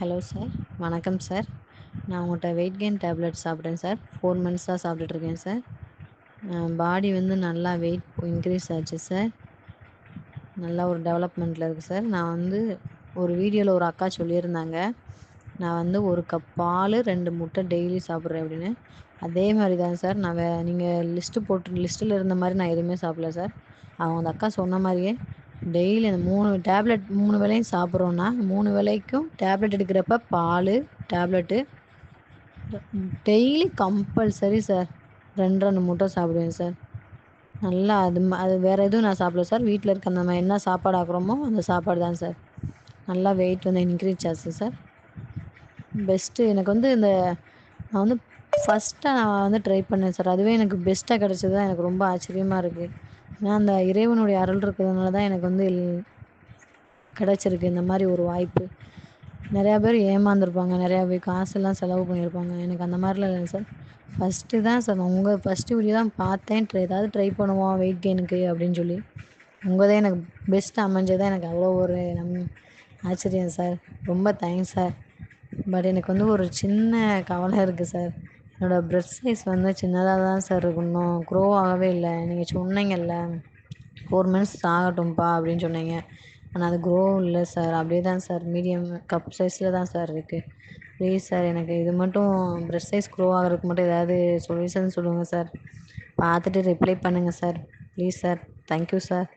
Hello sir வணக்கம் sir. நான் உங்கள்கிட்ட வெயிட் கெயின் டேப்லெட் சாப்பிட்டேன் சார். ஃபோர் மந்த்ஸாக சாப்பிட்டுட்ருக்கேன் சார். பாடி வந்து நல்லா வெயிட் இன்க்ரீஸ் ஆச்சு சார். நல்லா ஒரு டெவலப்மெண்ட்டில் இருக்குது சார். நான் வந்து ஒரு வீடியோவில் ஒரு அக்கா சொல்லியிருந்தாங்க. நான் வந்து ஒரு கப் பால் ரெண்டு முட்டை டெய்லி சாப்பிட்றேன் அப்படின்னு. அதே மாதிரி தான் சார். நான் வே நீங்கள் லிஸ்ட்டு போட்டு லிஸ்ட்டில் இருந்த மாதிரி நான் எதுவுமே சாப்பிடல சார். அவங்க அந்த அக்கா சொன்ன மாதிரியே டெய்லி அந்த மூணு டேப்லெட் மூணு வேலையும் சாப்பிட்றோன்னா மூணு வேலைக்கும் டேப்லெட் எடுக்கிறப்ப பால் டேப்லெட்டு. டெய்லி கம்பல்சரி சார் ரெண்டு ரெண்டு முட்டை சாப்பிடுவேன் சார். நல்லா அது அது வேறு எதுவும் நான் சாப்பிடல சார். வீட்டில் இருக்க நம்ம என்ன சாப்பாடு ஆக்குறோமோ அந்த சாப்பாடு தான் சார். நல்லா வெயிட் வந்து இன்க்ரீஸ் ஆச்சு சார். பெஸ்ட்டு எனக்கு வந்து இந்த நான் வந்து ஃபஸ்ட்டாக நான் வந்து ட்ரை பண்ணேன் சார். அதுவே எனக்கு பெஸ்ட்டாக கிடச்சது தான் எனக்கு ரொம்ப ஆச்சரியமாக இருக்குது ஏன்னா அந்த இறைவனுடைய அருள் இருக்கிறதுனால தான் எனக்கு வந்து கிடைச்சிருக்கு கிடச்சிருக்கு இந்த மாதிரி ஒரு வாய்ப்பு. நிறையா பேர் ஏமாந்துருப்பாங்க. நிறையா பேர் காசெல்லாம் செலவு பண்ணியிருப்பாங்க. எனக்கு அந்த மாதிரிலாம் இல்லை சார். ஃபஸ்ட்டு தான் சார் உங்கள் ஃபஸ்ட்டு வீடியோ தான் பார்த்தேன். ட்ரை ஏதாவது ட்ரை பண்ணுவோம் வெயிட் கெயினுக்கு அப்படின்னு சொல்லி. உங்கள் தான் எனக்கு பெஸ்ட்டு அமைஞ்சது தான் எனக்கு அவ்வளோ ஒரு நம் ஆச்சரியம் சார். ரொம்ப தேங்க்ஸ் சார். பட் எனக்கு வந்து ஒரு சின்ன கவலை இருக்குது சார். என்னோடய ப்ரெஸ்ட் சைஸ் வந்து சின்னதாக தான் சார் இருக்கு இன்னும் க்ரோ ஆகவே இல்லை. நீங்கள் சொன்னீங்கல்ல ஃபோர் மந்த்ஸ் ஆகட்டும்ப்பா அப்படின்னு சொன்னீங்க. ஆனால் அது க்ரோ இல்லை சார் அப்படியே தான் சார் மீடியம் கப் சைஸில் தான் சார் இருக்குது ப்ளீஸ் சார் எனக்கு இது மட்டும் ப்ரெஸ்ட் சைஸ் க்ரோ ஆகிறதுக்கு மட்டும் ஏதாவது சொல்யூஷன் சொல்லுங்கள் சார் பார்த்துட்டு ரிப்ளை பண்ணுங்கள் sir please sir thank you sir